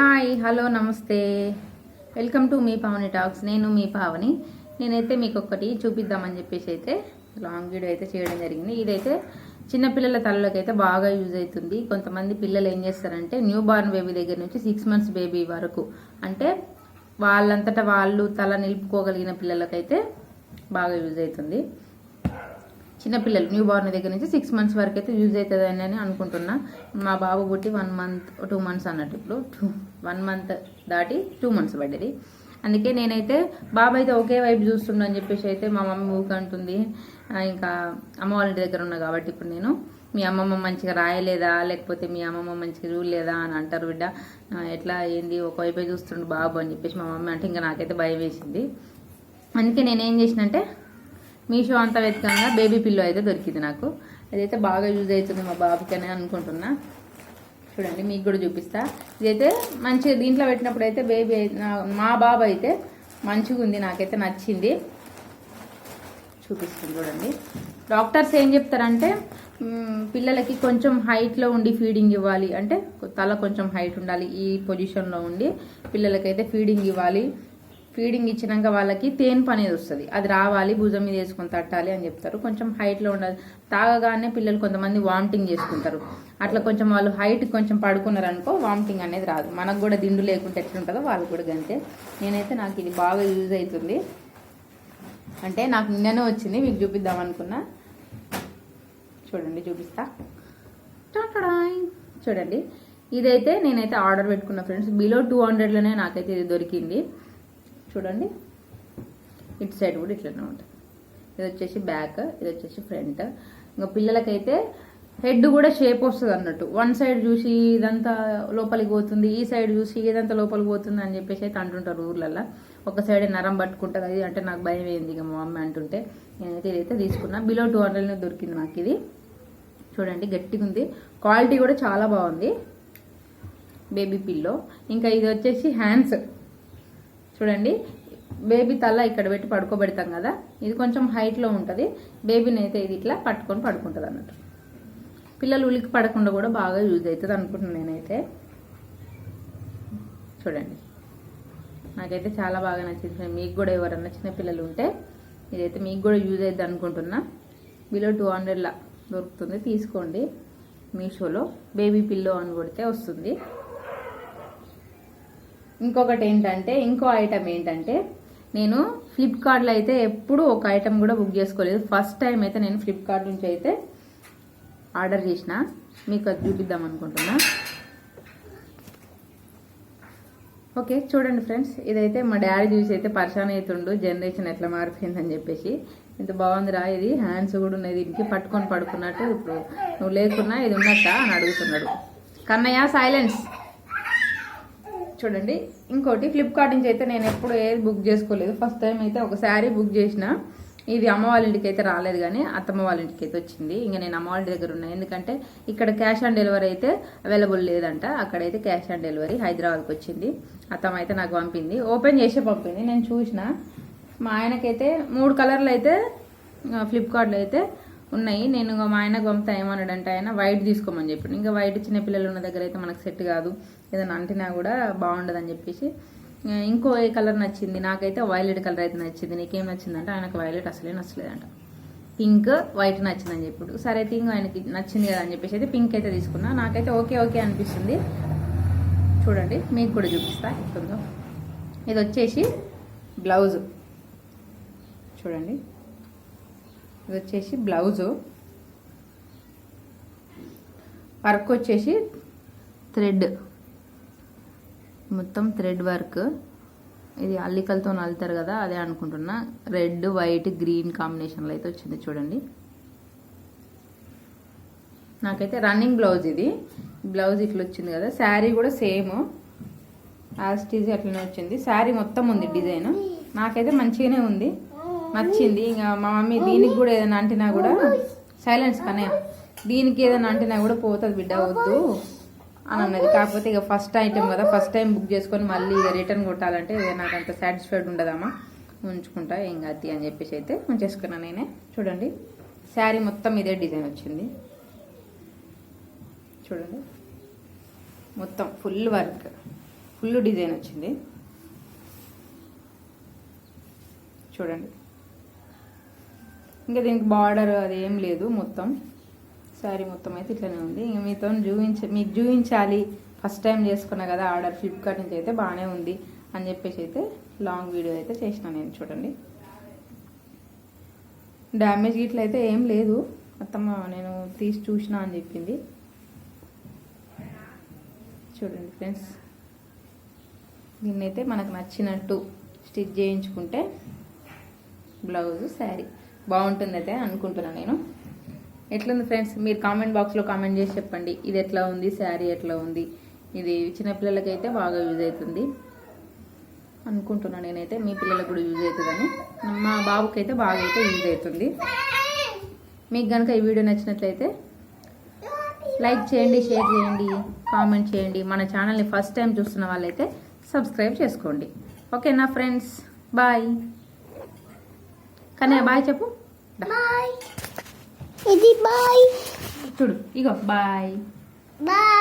Hi hello నమస్తే. Welcome to మీ Pavani talks. నేను మీ పావని. నేనైతే మీకు ఒకటి చూపిద్దామని చెప్పేసి అయితే లాంగ్ వీడియో అయితే చేయడం జరిగింది. ఇదైతే చిన్నపిల్లల తలలోకి అయితే బాగా యూజ్ అవుతుంది. కొంతమంది పిల్లలు ఏం చేస్తారంటే న్యూ బార్న్ బేబీ దగ్గర నుంచి సిక్స్ మంత్స్ బేబీ వరకు. అంటే వాళ్ళంతటా వాళ్ళు తల నిలుపుకోగలిగిన పిల్లలకైతే బాగా యూజ్ అవుతుంది. చిన్నపిల్లలు న్యూ బార్న్ దగ్గర నుంచి సిక్స్ మంత్స్ వరకు అయితే యూజ్ అవుతుందని అని అనుకుంటున్నా. మా బాబు పుట్టి వన్ మంత్ టూ మంత్స్ అన్నట్టు ఇప్పుడు. టూ వన్ మంత్ దాటి టూ మంత్స్ పడ్డది. అందుకే నేనైతే బాబు అయితే ఒకే వైపు చూస్తుండ అని చెప్పేసి అయితే మా మమ్మీ ఊకంటుంది ఇంకా అమ్మ వాళ్ళ ఇంటి దగ్గర ఉన్నా కాబట్టి ఇప్పుడు నేను. మీ అమ్మమ్మ మంచిగా రాయలేదా? లేకపోతే మీ అమ్మమ్మ మంచిగా చూడలేదా అని అంటారు బిడ్డ. ఎట్లా ఏంది? ఒకవైపే చూస్తుండు బాబు అని చెప్పేసి మా మమ్మీ అంటే ఇంకా నాకైతే భయం వేసింది. అందుకే నేనేం చేసినంటే మీషో అంతా వెతకంగా బేబీ పిల్లో అయితే దొరికింది నాకు. అదైతే బాగా యూజ్ అవుతుంది మా బాబుకి అని అనుకుంటున్నా. చూడండి మీకు కూడా చూపిస్తా. ఇదైతే మంచిగా దీంట్లో పెట్టినప్పుడు అయితే బేబీ నా- మా బాబు అయితే మంచిగా ఉంది నాకైతే నచ్చింది. చూపిస్తుంది చూడండి. డాక్టర్స్ ఏం చెప్తారంటే పిల్లలకి కొంచెం హైట్లో ఉండి ఫీడింగ్ ఇవ్వాలి. అంటే తల కొంచెం హైట్ ఉండాలి ఈ పొజిషన్లో ఉండి పిల్లలకైతే ఫీడింగ్ ఇవ్వాలి. ఫీడింగ్ ఇచ్చినాక వాళ్ళకి తేన్పు అనేది వస్తుంది. అది రావాలి భుజం మీద వేసుకొని తట్టాలి అని చెప్తారు. కొంచెం హైట్లో ఉండాలి తాగగానే పిల్లలు కొంతమంది వామిటింగ్ చేసుకుంటారు. అట్లా కొంచెం వాళ్ళు హైట్ కొంచెం పడుకున్నారు అనుకో వామిటింగ్ అనేది రాదు. మనకు కూడా దిండు లేకుంటే ఎట్లుంటుందో వాళ్ళకి కూడా అంతే నేనైతే నాకు ఇది బాగా యూజ్ అవుతుంది. అంటే నాకు నిన్ననే వచ్చింది మీకు చూపిద్దాం అనుకున్నా. చూడండి చూపిస్తా. చూడండి. ఇదైతే నేనైతే ఆర్డర్ పెట్టుకున్న ఫ్రెండ్స్ బిలో టూ హండ్రెడ్లోనే నాకైతే ఇది దొరికింది. చూడండి. ఇటు సైడ్ కూడా ఇట్లనే ఉంటుంది. ఇది వచ్చేసి బ్యాక్ ఇది వచ్చేసి ఫ్రంట్. ఇంకా పిల్లలకైతే హెడ్ కూడా షేప్ వస్తుంది అన్నట్టు. వన్ సైడ్ చూసి ఇదంతా లోపలికి పోతుంది ఈ సైడ్ చూసి ఇదంతా లోపలికి పోతుంది అని చెప్పేసి అయితే అంటుంటారు ఊర్లల్లో. ఒక సైడ్ నరం పట్టుకుంటుంది. అది అంటే నాకు భయం అయింది ఇక మా మమ్మీ అంటుంటే. నేనైతే ఇదైతే తీసుకున్నా. బిలో టూ హండ్రెడ్లో దొరికింది నాకు ఇది. చూడండి గట్టిగా ఉంది. క్వాలిటీ కూడా చాలా బాగుంది. బేబీ పిల్లో ఇంకా ఇది వచ్చేసి హ్యాండ్స్ చూడండి. బేబీ తల ఇక్కడ పెట్టి పడుకోబెడతాం కదా. ఇది కొంచెం హైట్లో ఉంటుంది. బేబీని అయితే ఇది ఇట్లా పట్టుకొని పడుకుంటుంది అన్నట్టు. పిల్లలు ఉలికి పడకుండా కూడా బాగా యూజ్ అవుతుంది అనుకుంటున్నాను నేనైతే. చూడండి. నాకైతే చాలా బాగా నచ్చింది మీకు కూడా ఎవరన్నా చిన్న పిల్లలు ఉంటే ఇదైతే మీకు కూడా యూజ్ అవుతుంది అనుకుంటున్నా. బిలో టూ హండ్రెడ్లా దొరుకుతుంది. తీసుకోండి. మీషోలో బేబీ పిల్లో అని కొడితే వస్తుంది. ఇంకొకటి ఏంటంటే ఇంకో ఐటమ్ ఏంటంటే నేను ఫ్లిప్కార్ట్లో అయితే ఎప్పుడు ఒక ఐటమ్ కూడా బుక్ చేసుకోలేదు. ఫస్ట్ టైం అయితే నేను ఫ్లిప్కార్ట్ నుంచి అయితే ఆర్డర్ చేసిన. మీకు అది చూపిద్దాం అనుకుంటున్నా. ఓకే చూడండి ఫ్రెండ్స్. ఇదైతే మా డాడీ చూసి అయితే పరిశాన్ అవుతుండు. జనరేషన్ ఎట్లా మారిపోయిందని చెప్పేసి. ఇంత బాగుందిరా ఇది. హ్యాండ్స్ కూడా ఉన్నాయి దీనికి. పట్టుకొని పడుకున్నట్టు ఇప్పుడు. నువ్వు లేకున్నా ఇది ఉన్నట్ట అని అడుగుతున్నాడు. కన్నయ్య సైలెన్స్ చూడండి. ఇంకోటి ఫ్లిప్కార్ట్ నుంచి అయితే నేను ఎప్పుడు ఏది బుక్ చేసుకోలేదు. ఫస్ట్ టైం అయితే ఒక శారీ బుక్ చేసిన ఇది అమ్మ వాళ్ళ ఇంటికి అయితే రాలేదు కానీ అత్తమ్మ వాళ్ళ ఇంటికి అయితే వచ్చింది. ఇంకా నేను అమ్మ వాళ్ళ దగ్గర ఉన్నా. ఎందుకంటే ఇక్కడ క్యాష్ ఆన్ డెలివరీ అయితే అవైలబుల్ లేదంట. అక్కడైతే క్యాష్ ఆన్ డెలివరీ హైదరాబాద్కి వచ్చింది. అత్తమ్మ అయితే నాకు పంపింది. ఓపెన్ చేసే పంపింది. నేను చూసిన. మా ఆయనకైతే మూడు కలర్లు అయితే ఫ్లిప్కార్ట్లో అయితే ఉన్నాయి. నేను ఇంకా మా ఆయన గొంత ఏమన్నాడంటే ఆయన వైట్ తీసుకోమని చెప్పాడు. ఇంకా వైట్ చిన్నపిల్లలు ఉన్న దగ్గర అయితే మనకు సెట్ కాదు. ఏదైనా అంటినా కూడా బాగుండదని చెప్పేసి ఇంకో ఏ కలర్ నచ్చింది? నాకైతే వైలెట్ కలర్ అయితే నచ్చింది. నీకేం నచ్చిందంటే ఆయనకు వైలెట్ అసలే నచ్చలేదంట. పింక్ వైట్ నచ్చిందని చెప్పాడు. సరే అయితే ఇంకా ఆయనకి నచ్చింది కదా అని చెప్పేసి అయితే పింక్ అయితే తీసుకున్నా. నాకైతే ఓకే ఓకే అనిపిస్తుంది. చూడండి మీకు కూడా చూపిస్తా. ఎట్లుందో ఇది వచ్చేసి బ్లౌజ్. చూడండి. ఇది వచ్చేసి బ్లౌజు. వర్క్ వచ్చేసి థ్రెడ్. మొత్తం థ్రెడ్ వర్క్. ఇది అల్లికలతో నలుతారు కదా అదే అనుకుంటున్నా. రెడ్ వైట్ గ్రీన్ కాంబినేషన్లో అయితే వచ్చింది చూడండి. నాకైతే రన్నింగ్ బ్లౌజ్ ఇది. బ్లౌజ్ ఇట్లా వచ్చింది కదా శారీ కూడా సేమ్. యాజ్ యాస్టీజ్ అట్లనే వచ్చింది. శారీ మొత్తం ఉంది డిజైన్. నాకైతే మంచిగానే ఉంది. నచ్చింది. ఇంకా మా మమ్మీ దీనికి కూడా ఏదైనా అంటినా కూడా సైలెన్స్ కానీ దీనికి ఏదైనా అంటినా కూడా పోతుంది బిడ్డ వద్దు అని అన్నది. కాకపోతే ఇక ఫస్ట్ ఐటెం కదా ఫస్ట్ టైం బుక్ చేసుకొని మళ్ళీ ఇక రిటర్న్ కొట్టాలంటే నాకు అంత సాటిస్ఫైడ్ ఉండదమ్మా. ఉంచుకుంటా ఏం కాదు అని చెప్పేసి అయితే ఉంచేసుకున్నాను నేనే. చూడండి శారీ మొత్తం ఇదే డిజైన్ వచ్చింది. చూడండి మొత్తం ఫుల్ వర్క్ ఫుల్ డిజైన్ వచ్చింది. చూడండి. ఇంకా దీనికి బార్డర్ అది ఏం లేదు మొత్తం. శారీ మొత్తం అయితే ఇట్లనే ఉంది. ఇంకా మీతో చూపించ మీకు చూపించాలి. ఫస్ట్ టైం చేసుకున్నా కదా ఆర్డర్. ఫ్లిప్కార్ట్ నుంచి అయితే బాగానే ఉంది అని చెప్పేసి అయితే లాంగ్ వీడియో అయితే చేసిన నేను చూడండి. డ్యామేజ్ గిట్ల అయితే ఏం లేదు. అత్తమ్మ నేను తీసి చూసిన అని చెప్పింది. చూడండి ఫ్రెండ్స్ దీన్నైతే మనకు నచ్చినట్టు స్టిచ్ చేయించుకుంటే బ్లౌజ్ శారీ బాగుంటుంది అయితే అనుకుంటున్నాను నేను. ఎట్లుంది ఫ్రెండ్స్? మీరు కామెంట్ బాక్స్లో కామెంట్ చేసి చెప్పండి. ఇది ఎట్లా ఉంది? శారీ ఎట్లా ఉంది? ఇది చిన్నపిల్లలకైతే బాగా యూజ్ అవుతుంది. అనుకుంటున్నాను నేనైతే. మీ పిల్లలకు కూడా యూజ్ అవుతుందని. మా బాబుకి అయితే బాగా అయితే యూజ్ అవుతుంది. మీకు కనుక ఈ వీడియో నచ్చినట్లయితే లైక్ చేయండి షేర్ చేయండి కామెంట్ చేయండి. మన ఛానల్ని ఫస్ట్ టైం చూస్తున్న వాళ్ళైతే సబ్స్క్రైబ్ చేసుకోండి. ఓకేనా ఫ్రెండ్స్? బాయ్. కానీ బాయ్ చెప్పు. బాయ్ ఇది బాయ్ చూడు ఇగో బాయ్ బాయ్